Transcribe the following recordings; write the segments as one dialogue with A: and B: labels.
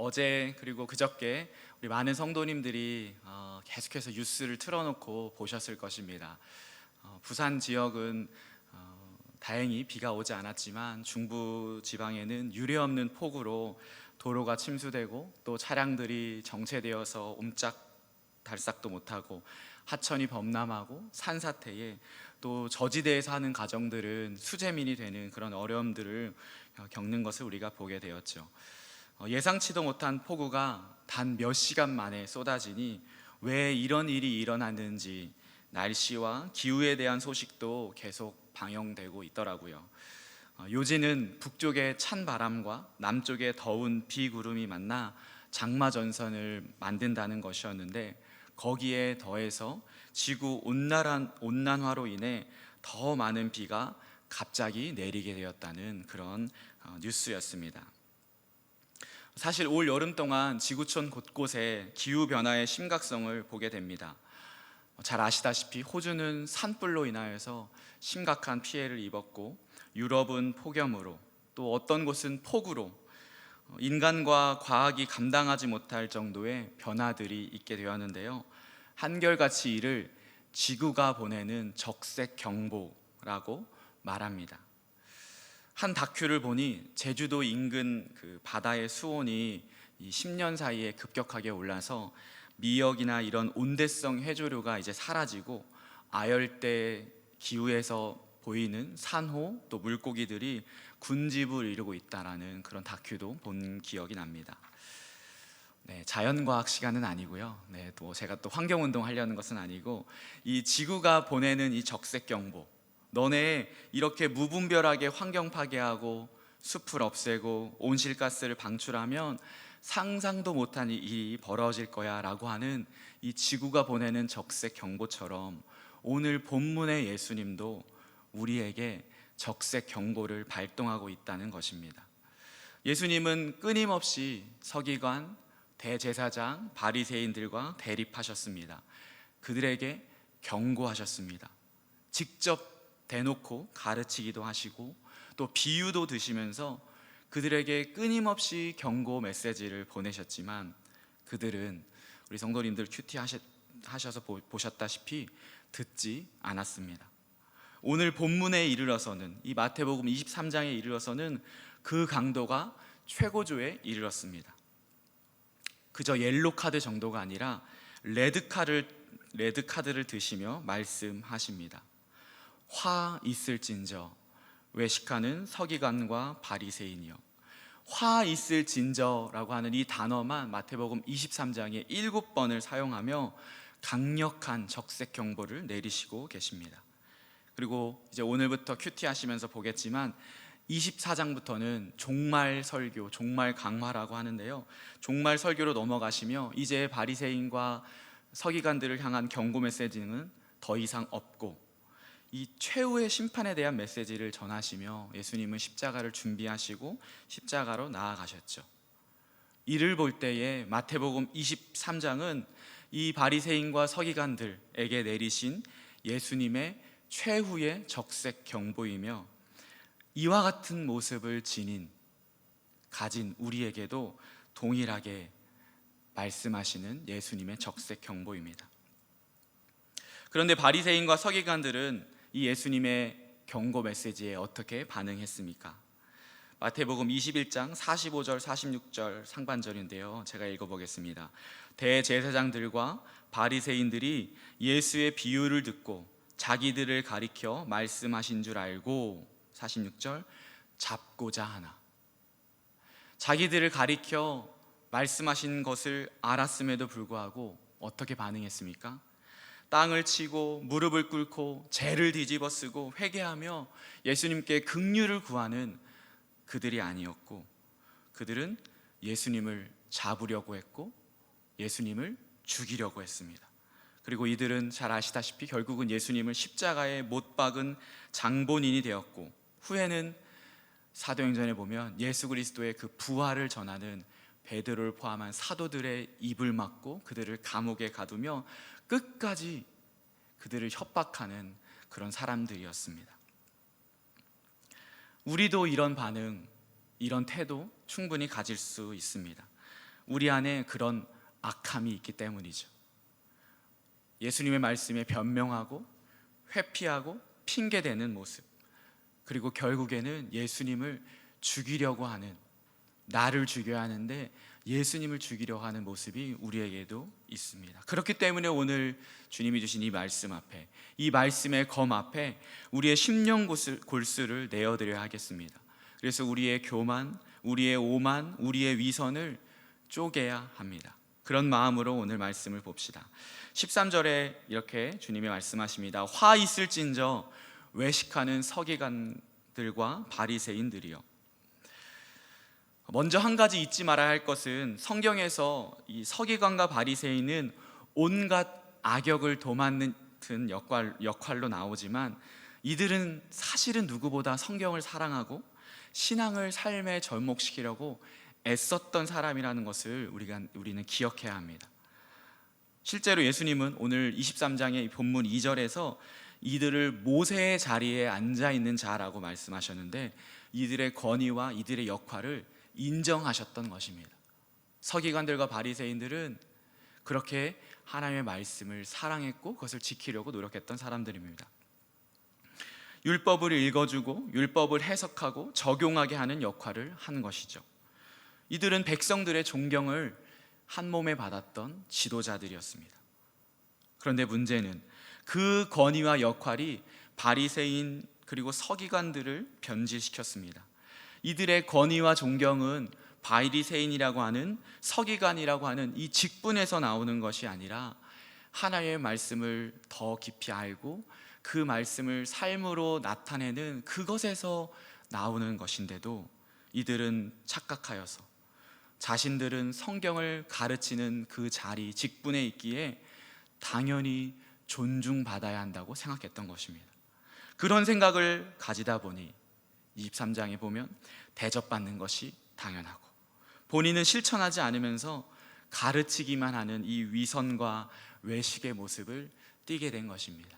A: 어제 그리고 그저께 우리 많은 성도님들이 어, 계속해서 뉴스를 틀어놓고 보셨을 것입니다. 어, 부산 지역은 어, 다행히 비가 오지 않았지만 중부 지방에는 유례없는 폭우로 도로가 침수되고 또 차량들이 정체되어서 옴짝 달싹도 못하고 하천이 범람하고 산사태에 또 저지대에 사는 가정들은 수재민이 되는 그런 어려움들을 겪는 것을 우리가 보게 되었죠. 어, 예상치도 못한 폭우가 단 몇 시간 만에 쏟아지니 왜 이런 일이 일어났는지 날씨와 기후에 대한 소식도 계속 방영되고 있더라고요. 어, 요지는 북쪽의 찬 바람과 남쪽의 더운 비구름이 만나 장마 전선을 만든다는 것이었는데 거기에 더해서 지구 온난화, 온난화로 인해 더 많은 비가 갑자기 내리게 되었다는 그런 어, 뉴스였습니다. 사실 올 여름 동안 지구촌 곳곳에 기후 변화의 심각성을 보게 됩니다. 잘 아시다시피 호주는 산불로 인하여서 심각한 피해를 입었고 유럽은 폭염으로 또 어떤 곳은 폭우로 인간과 과학이 감당하지 못할 정도의 변화들이 있게 되었는데요. 한결같이 이를 지구가 보내는 적색 경보라고 말합니다. 한 다큐를 보니 제주도 인근 그 바다의 수온이 이 10년 사이에 급격하게 올라서 미역이나 이런 온대성 해조류가 이제 사라지고 아열대 기후에서 보이는 산호 또 물고기들이 군집을 이루고 있다라는 그런 다큐도 본 기억이 납니다. 네, 자연과학 시간은 아니고요. 네, 또 제가 또 환경운동 하려는 것은 아니고 이 지구가 보내는 이 적색 경보, 너네 이렇게 무분별하게 환경 파괴하고 숲을 없애고 온실가스를 방출하면 상상도 못한 일이 벌어질 거야 라고 하는 이 지구가 보내는 적색 경보처럼 오늘 본문의 예수님도 우리에게 적색 경보를 발동하고 있다는 것입니다. 예수님은 끊임없이 서기관, 대제사장, 바리새인들과 대립하셨습니다. 그들에게 경고하셨습니다. 직접 대놓고 가르치기도 하시고 또 비유도 드시면서 그들에게 끊임없이 경고 메시지를 보내셨지만 그들은 우리 성도님들 큐티 하셔서 보셨다시피 듣지 않았습니다. 오늘 본문에 이르러서는 이 마태복음 23장에 이르러서는 그 강도가 최고조에 이르렀습니다. 그저 옐로 카드 정도가 아니라 레드 카드를 레드 카드를 드시며 말씀하십니다. 화 있을진저 외식하는 서기관과 바리새인이여 화 있을진저라고 하는 이 단어만 마태복음 23장에 일곱 번을 사용하며 강력한 적색 경보를 내리시고 계십니다. 그리고 이제 오늘부터 큐티 하시면서 보겠지만 24장부터는 종말 설교, 종말 강화라고 하는데요. 종말 설교로 넘어가시며 이제 바리새인과 서기관들을 향한 경고 메시지는 더 이상 없고 이 최후의 심판에 대한 메시지를 전하시며 예수님은 십자가를 준비하시고 십자가로 나아가셨죠. 이를 볼 때에 마태복음 23장은 이 바리새인과 서기관들에게 내리신 예수님의 최후의 적색 경보이며 이와 같은 모습을 지닌 가진 우리에게도 동일하게 말씀하시는 예수님의 적색 경보입니다. 그런데 바리새인과 서기관들은 이 예수님의 경고 메시지에 어떻게 반응했습니까? 마태복음 21장 45절 46절 상반절인데요. 제가 읽어 보겠습니다. 대제사장들과 바리새인들이 예수의 비유를 듣고 자기들을 가리켜 말씀하신 줄 알고 46절 잡고자 하나 자기들을 가리켜 말씀하신 것을 알았음에도 불구하고 어떻게 반응했습니까? 땅을 치고 무릎을 꿇고 죄를 뒤집어 쓰고 회개하며 예수님께 긍휼을 구하는 그들이 아니었고 그들은 예수님을 잡으려고 했고 예수님을 죽이려고 했습니다. 그리고 이들은 잘 아시다시피 결국은 예수님을 십자가에 못 박은 장본인이 되었고 후에는 사도행전에 보면 예수 그리스도의 그 부활을 전하는 베드로를 포함한 사도들의 입을 막고 그들을 감옥에 가두며 끝까지 그들을 협박하는 그런 사람들이었습니다. 우리도 이런 반응, 이런 태도 충분히 가질 수 있습니다. 우리 안에 그런 악함이 있기 때문이죠. 예수님의 말씀에 변명하고 회피하고 핑계대는 모습. 그리고 결국에는 예수님을 죽이려고 하는 나를 죽여야 하는데 예수님을 죽이려고 하는 모습이 우리에게도 있습니다. 그렇기 때문에 오늘 주님이 주신 이 말씀 앞에 이 말씀의 검 앞에 우리의 심령 골수- 골수를 내어드려야 하겠습니다. 그래서 우리의 교만, 우리의 오만, 우리의 위선을 쪼개야 합니다. 그런 마음으로 오늘 말씀을 봅시다. 13절에 이렇게 주님이 말씀하십니다. 화 있을진저 외식하는 서기관들과 바리새인들이요. 먼저 한 가지 잊지 말아야 할 것은 성경에서 이 서기관과 바리새인은 온갖 악역을 도맡는 역할, 역할로 나오지만 이들은 사실은 누구보다 성경을 사랑하고 신앙을 삶에 접목시키려고 애썼던 사람이라는 것을 우리가 우리는 기억해야 합니다. 실제로 예수님은 오늘 23장의 본문 2절에서 이들을 모세의 자리에 앉아 있는 자라고 말씀하셨는데 이들의 권위와 이들의 역할을 인정하셨던 것입니다. 서기관들과 바리새인들은 그렇게 하나님의 말씀을 사랑했고 그것을 지키려고 노력했던 사람들입니다. 율법을 읽어주고 율법을 해석하고 적용하게 하는 역할을 한 것이죠. 이들은 백성들의 존경을 한 몸에 받았던 지도자들이었습니다. 그런데 문제는 그 권위와 역할이 바리새인 그리고 서기관들을 변질시켰습니다. 이들의 권위와 존경은 바리새인이라고 하는 서기관이라고 하는 이 직분에서 나오는 것이 아니라 하나님의 말씀을 더 깊이 알고 그 말씀을 삶으로 나타내는 그것에서 나오는 것인데도 이들은 착각하여서 자신들은 성경을 가르치는 그 자리 직분에 있기에 당연히 존중받아야 한다고 생각했던 것입니다. 그런 생각을 가지다 보니 23장에 보면 대접받는 것이 당연하고 본인은 실천하지 않으면서 가르치기만 하는 이 위선과 외식의 모습을 띠게 된 것입니다.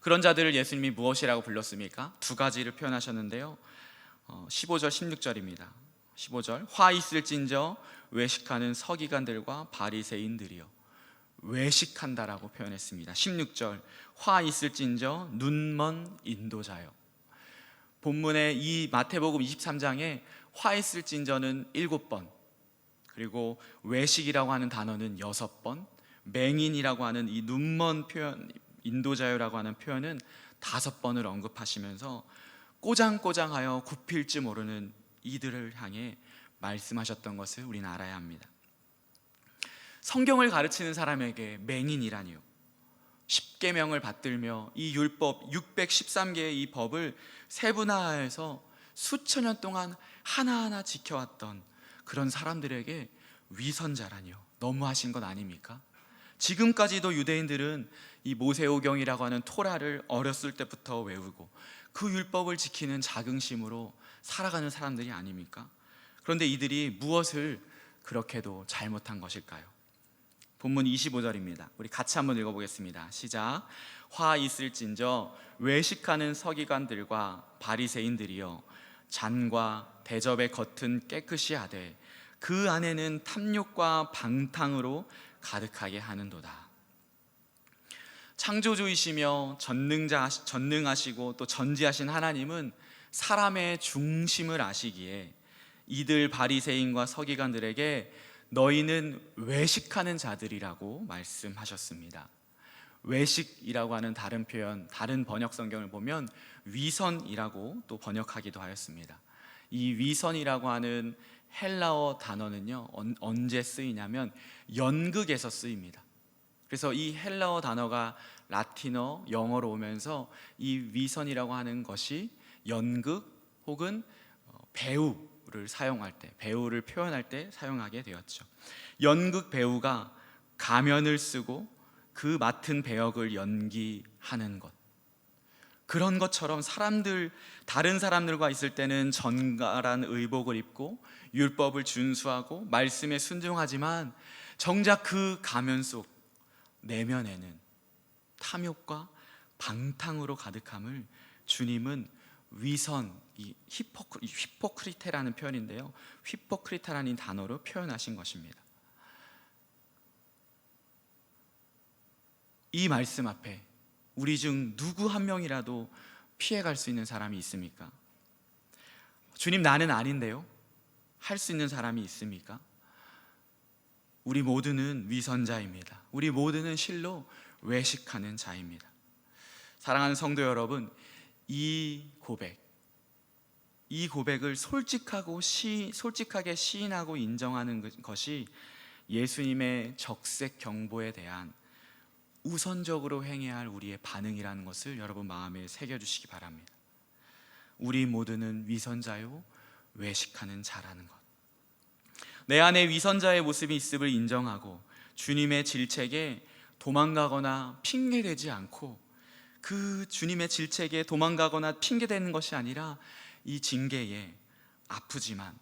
A: 그런 자들을 예수님이 무엇이라고 불렀습니까? 두 가지를 표현하셨는데요. 어, 15절, 16절입니다. 15절 화 있을진저 외식하는 서기관들과 바리새인들이요 외식한다라고 표현했습니다. 16절 화 있을진저 눈먼 인도자요. 본문에 이 마태복음 23장에 화 있을진저는 일곱 번 그리고 외식이라고 하는 단어는 여섯 번 맹인이라고 하는 이 눈먼 표현 인도자요라고 하는 표현은 다섯 번을 언급하시면서 꼬장꼬장하여 굽힐지 모르는 이들을 향해 말씀하셨던 것을 우리는 알아야 합니다. 성경을 가르치는 사람에게 맹인이라니요. 십계명을 받들며 이 율법 613개의 이 법을 세분화해서 수천 년 동안 하나하나 지켜왔던 그런 사람들에게 위선자라니요. 너무하신 것 아닙니까? 지금까지도 유대인들은 이 모세오경이라고 하는 토라를 어렸을 때부터 외우고 그 율법을 지키는 자긍심으로 살아가는 사람들이 아닙니까? 그런데 이들이 무엇을 그렇게도 잘못한 것일까요? 본문 25절입니다. 우리 같이 한번 읽어보겠습니다. 시작. 화 있을진저 외식하는 서기관들과 바리새인들이여 잔과 대접의 겉은 깨끗이 하되 그 안에는 탐욕과 방탕으로 가득하게 하는도다. 창조주이시며 전능자 전능하시고 또 전지하신 하나님은 사람의 중심을 아시기에 이들 바리새인과 서기관들에게 너희는 외식하는 자들이라고 말씀하셨습니다. 외식이라고 하는 다른 표현, 다른 번역 성경을 보면 위선이라고 또 번역하기도 하였습니다. 이 위선이라고 하는 헬라어 단어는요 언- 언제 쓰이냐면 연극에서 쓰입니다. 그래서 이 헬라어 단어가 라틴어, 영어로 오면서 이 위선이라고 하는 것이 연극 혹은 어, 배우를 사용할 때, 배우를 표현할 때 사용하게 되었죠. 연극 배우가 가면을 쓰고 그 맡은 배역을 연기하는 것. 그런 것처럼 사람들 다른 사람들과 있을 때는 전갈한 의복을 입고 율법을 준수하고 말씀에 순종하지만 정작 그 가면 속 내면에는 탐욕과 방탕으로 가득함을 주님은 위선, 이 히포크, 이 휘포크리테라는 표현인데요. 휘포크리테라는 단어로 표현하신 것입니다. 이 말씀 앞에 우리 중 누구 한 명이라도 피해갈 수 있는 사람이 있습니까? 주님 나는 아닌데요. 할 수 있는 사람이 있습니까? 우리 모두는 위선자입니다. 우리 모두는 실로 외식하는 자입니다. 사랑하는 성도 여러분, 이 고백, 이 고백을 솔직하고 시, 솔직하게 시인하고 인정하는 그- 것이 예수님의 적색 경보에 대한 우선적으로 행해야 할 우리의 반응이라는 것을 여러분 마음에 새겨주시기 바랍니다. 우리 모두는 위선자요 외식하는 자라는 것. 내 안에 위선자의 모습이 있음을 인정하고 주님의 질책에 도망가거나 핑계대지 않고 그 주님의 질책에 도망가거나 핑계대는 것이 아니라 이 징계에 아프지만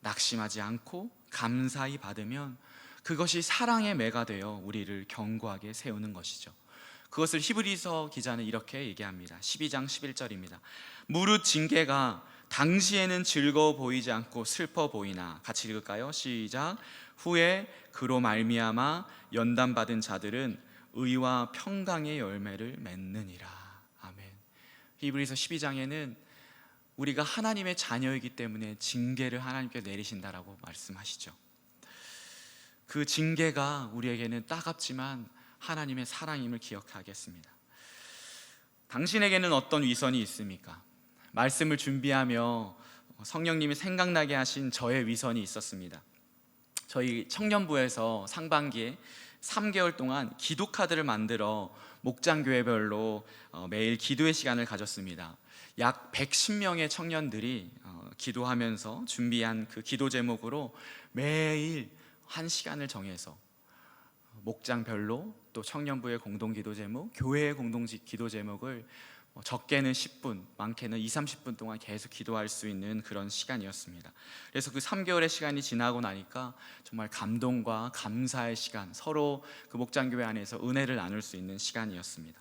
A: 낙심하지 않고 감사히 받으면 그것이 사랑의 매가 되어 우리를 견고하게 세우는 것이죠. 그것을 히브리서 기자는 이렇게 얘기합니다. 12장 11절입니다. 무릇 징계가 당시에는 즐거워 보이지 않고 슬퍼 보이나 같이 읽을까요? 시작. 후에 그로 말미암아 연단 받은 자들은 의와 평강의 열매를 맺느니라. 아멘. 히브리서 12장에는 우리가 하나님의 자녀이기 때문에 징계를 하나님께 내리신다라고 말씀하시죠. 그 징계가 우리에게는 따갑지만 하나님의 사랑임을 기억하겠습니다. 당신에게는 어떤 위선이 있습니까? 말씀을 준비하며 성령님이 생각나게 하신 저의 위선이 있었습니다. 저희 청년부에서 상반기에 3개월 동안 기도 카드를 만들어 목장 교회별로 어, 매일 기도의 시간을 가졌습니다. 약 110명의 청년들이 어, 기도하면서 준비한 그 기도 제목으로 매일 한 시간을 정해서 목장별로 또 청년부의 공동 기도 제목, 교회의 공동 기도 제목을 뭐 적게는 10분, 많게는 2, 30분 동안 계속 기도할 수 있는 그런 시간이었습니다. 그래서 그 3개월의 시간이 지나고 나니까 정말 감동과 감사의 시간, 서로 그 목장교회 안에서 은혜를 나눌 수 있는 시간이었습니다.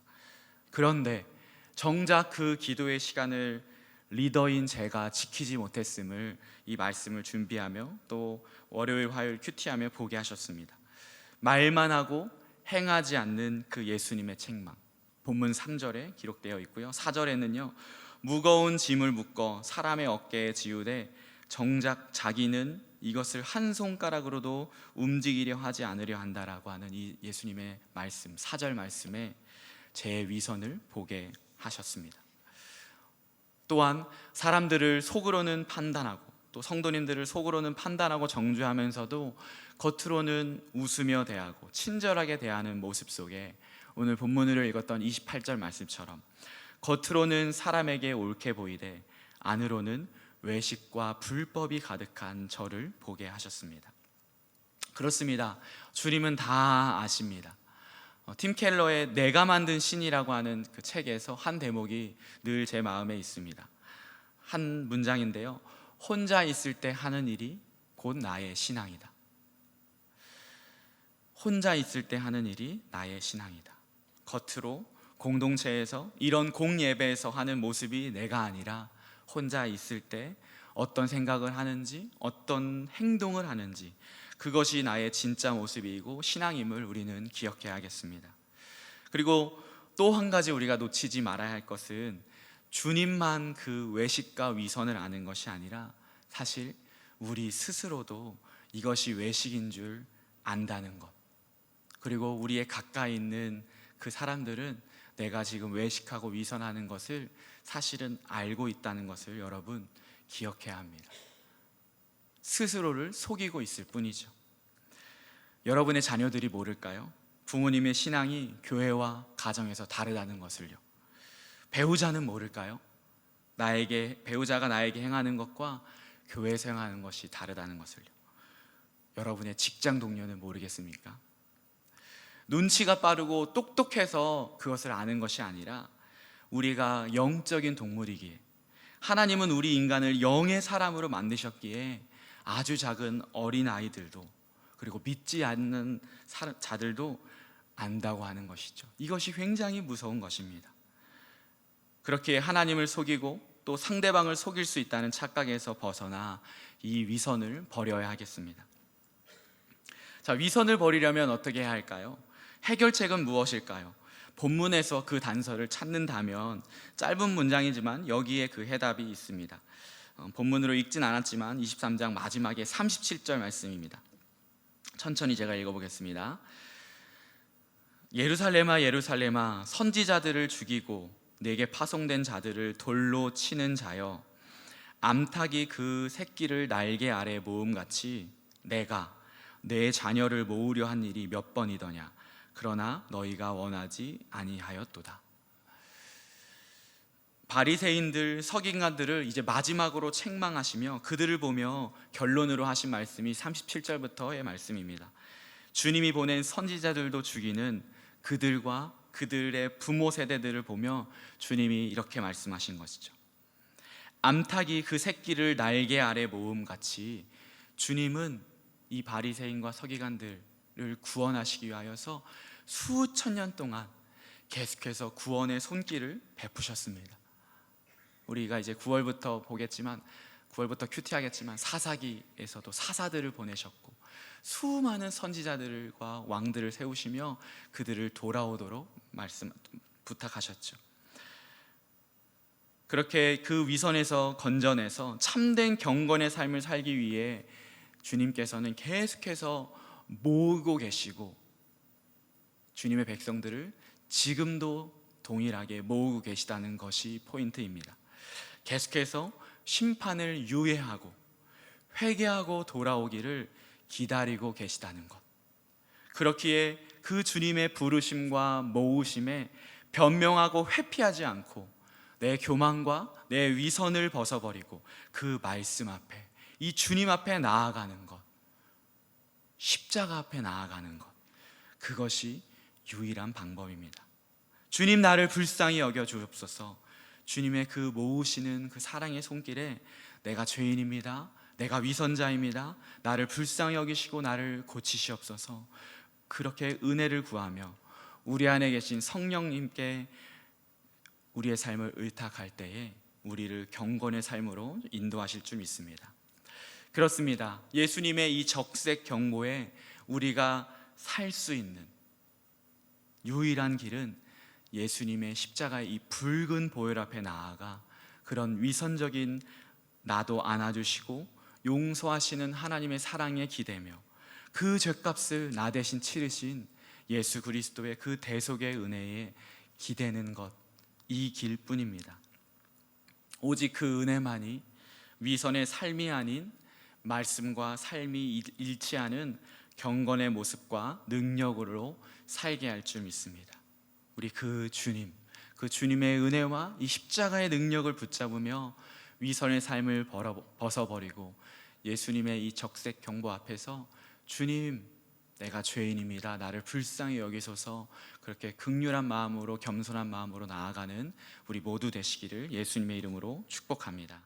A: 그런데 정작 그 기도의 시간을 리더인 제가 지키지 못했음을 이 말씀을 준비하며 또 월요일 화요일 큐티하며 보게 하셨습니다. 말만 하고 행하지 않는 그 예수님의 책망. 본문 3절에 기록되어 있고요. 4절에는요. 무거운 짐을 묶어 사람의 어깨에 지우되 정작 자기는 이것을 한 손가락으로도 움직이려 하지 않으려 한다라고 하는 이 예수님의 말씀, 4절 말씀에 제 위선을 보게 하셨습니다. 또한 사람들을 속으로는 판단하고 또 성도님들을 속으로는 판단하고 정죄하면서도 겉으로는 웃으며 대하고 친절하게 대하는 모습 속에 오늘 본문으로 읽었던 28절 말씀처럼 겉으로는 사람에게 옳게 보이되 안으로는 외식과 불법이 가득한 저를 보게 하셨습니다. 그렇습니다. 주님은 다 아십니다. 어, 팀 켈러의 내가 만든 신이라고 하는 그 책에서 한 대목이 늘 제 마음에 있습니다. 한 문장인데요. 혼자 있을 때 하는 일이 곧 나의 신앙이다. 혼자 있을 때 하는 일이 나의 신앙이다. 겉으로 공동체에서 이런 공예배에서 하는 모습이 내가 아니라 혼자 있을 때 어떤 생각을 하는지 어떤 행동을 하는지 그것이 나의 진짜 모습이고 신앙임을 우리는 기억해야겠습니다. 그리고 또 한 가지 우리가 놓치지 말아야 할 것은 주님만 그 외식과 위선을 아는 것이 아니라 사실 우리 스스로도 이것이 외식인 줄 안다는 것. 그리고 우리의 가까이 있는 그 사람들은 내가 지금 외식하고 위선하는 것을 사실은 알고 있다는 것을 여러분 기억해야 합니다. 스스로를 속이고 있을 뿐이죠. 여러분의 자녀들이 모를까요? 부모님의 신앙이 교회와 가정에서 다르다는 것을요. 배우자는 모를까요? 나에게 배우자가 나에게 행하는 것과 교회에서 행하는 것이 다르다는 것을요. 여러분의 직장 동료는 모르겠습니까? 눈치가 빠르고 똑똑해서 그것을 아는 것이 아니라 우리가 영적인 동물이기에 하나님은 우리 인간을 영의 사람으로 만드셨기에 아주 작은 어린 아이들도 그리고 믿지 않는 자들도 안다고 하는 것이죠. 이것이 굉장히 무서운 것입니다. 그렇게 하나님을 속이고 또 상대방을 속일 수 있다는 착각에서 벗어나 이 위선을 버려야 하겠습니다. 자, 위선을 버리려면 어떻게 해야 할까요? 해결책은 무엇일까요? 본문에서 그 단서를 찾는다면 짧은 문장이지만 여기에 그 해답이 있습니다. 어, 본문으로 읽진 않았지만 23장 마지막에 37절 말씀입니다. 천천히 제가 읽어보겠습니다. 예루살렘아 예루살렘아 선지자들을 죽이고 내게 파송된 자들을 돌로 치는 자여 암탉이 그 새끼를 날개 아래 모음같이 내가 내 자녀를 모으려 한 일이 몇 번이더냐 그러나 너희가 원하지 아니하였도다. 바리새인들 서기관들을 이제 마지막으로 책망하시며 그들을 보며 결론으로 하신 말씀이 37절부터의 말씀입니다. 주님이 보낸 선지자들도 죽이는 그들과 그들의 부모 세대들을 보며 주님이 이렇게 말씀하신 것이죠. 암탉이 그 새끼를 날개 아래 모음 같이 주님은 이 바리새인과 서기관들 을 구원하시기 위하여서 수천 년 동안 계속해서 구원의 손길을 베푸셨습니다. 우리가 이제 9월부터 보겠지만 9월부터 큐티하겠지만 사사기에서도 사사들을 보내셨고 수많은 선지자들과 왕들을 세우시며 그들을 돌아오도록 말씀 부탁하셨죠. 그렇게 그 위선에서 건져내서 참된 경건의 삶을 살기 위해 주님께서는 계속해서 모으고 계시고 주님의 백성들을 지금도 동일하게 모으고 계시다는 것이 포인트입니다. 계속해서 심판을 유예하고 회개하고 돌아오기를 기다리고 계시다는 것. 그렇기에 그 주님의 부르심과 모으심에 변명하고 회피하지 않고 내 교만과 내 위선을 벗어버리고 그 말씀 앞에 이 주님 앞에 나아가는 것. 십자가 앞에 나아가는 것. 그것이 유일한 방법입니다. 주님 나를 불쌍히 여겨 주옵소서. 주님의 그 모으시는 그 사랑의 손길에 내가 죄인입니다. 내가 위선자입니다. 나를 불쌍히 여기시고 나를 고치시옵소서. 그렇게 은혜를 구하며 우리 안에 계신 성령님께 우리의 삶을 의탁할 때에 우리를 경건의 삶으로 인도하실 줄 믿습니다. 그렇습니다. 예수님의 이 적색 경보에 우리가 살 수 있는 유일한 길은 예수님의 십자가의 이 붉은 보혈 앞에 나아가 그런 위선적인 나도 안아주시고 용서하시는 하나님의 사랑에 기대며 그 죄값을 나 대신 치르신 예수 그리스도의 그 대속의 은혜에 기대는 것 이 길뿐입니다. 오직 그 은혜만이 위선의 삶이 아닌 말씀과 삶이 일치하는 경건의 모습과 능력으로 살게 할 줄 믿습니다. 우리 그 주님, 그 주님의 은혜와 이 십자가의 능력을 붙잡으며 위선의 삶을 벗어버리고 예수님의 이 적색 경보 앞에서 주님, 내가 죄인입니다. 나를 불쌍히 여기소서 그렇게 극률한 마음으로 겸손한 마음으로 나아가는 우리 모두 되시기를 예수님의 이름으로 축복합니다.